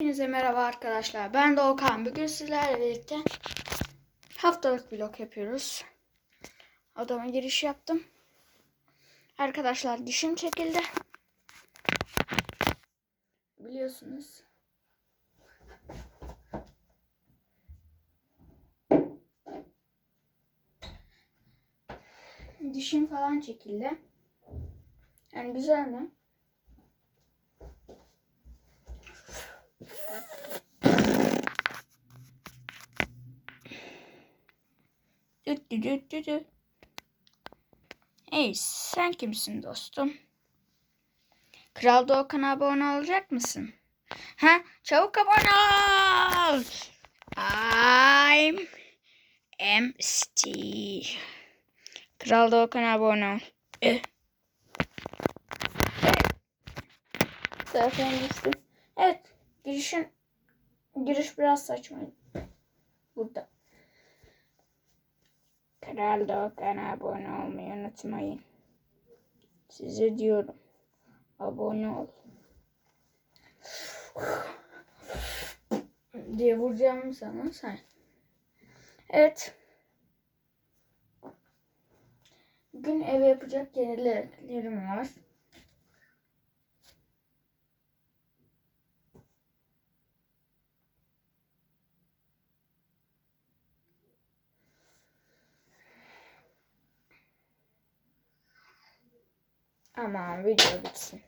Hepinize merhaba arkadaşlar. Ben Doğukan. Bugün sizlerle birlikte haftalık vlog yapıyoruz. Odama giriş yaptım. Arkadaşlar dişim çekildi. Biliyorsunuz. Dişim falan çekildi. Yani güzeldi. Hey sen kimsin dostum? Kral Doğukan'a abone olacak mısın? Ha çabuk abone ol. I'm Steve. Kral Doğukan'a abone ol. Eh. Evet girişin giriş biraz saçma. Burada. Kral Doğukan'a abone olmayı unutmayın. Size diyorum. Abone ol. diye vuracağım sana sen. Evet. Bugün eve yapacak yeniliklerim var. Aman video bitsin.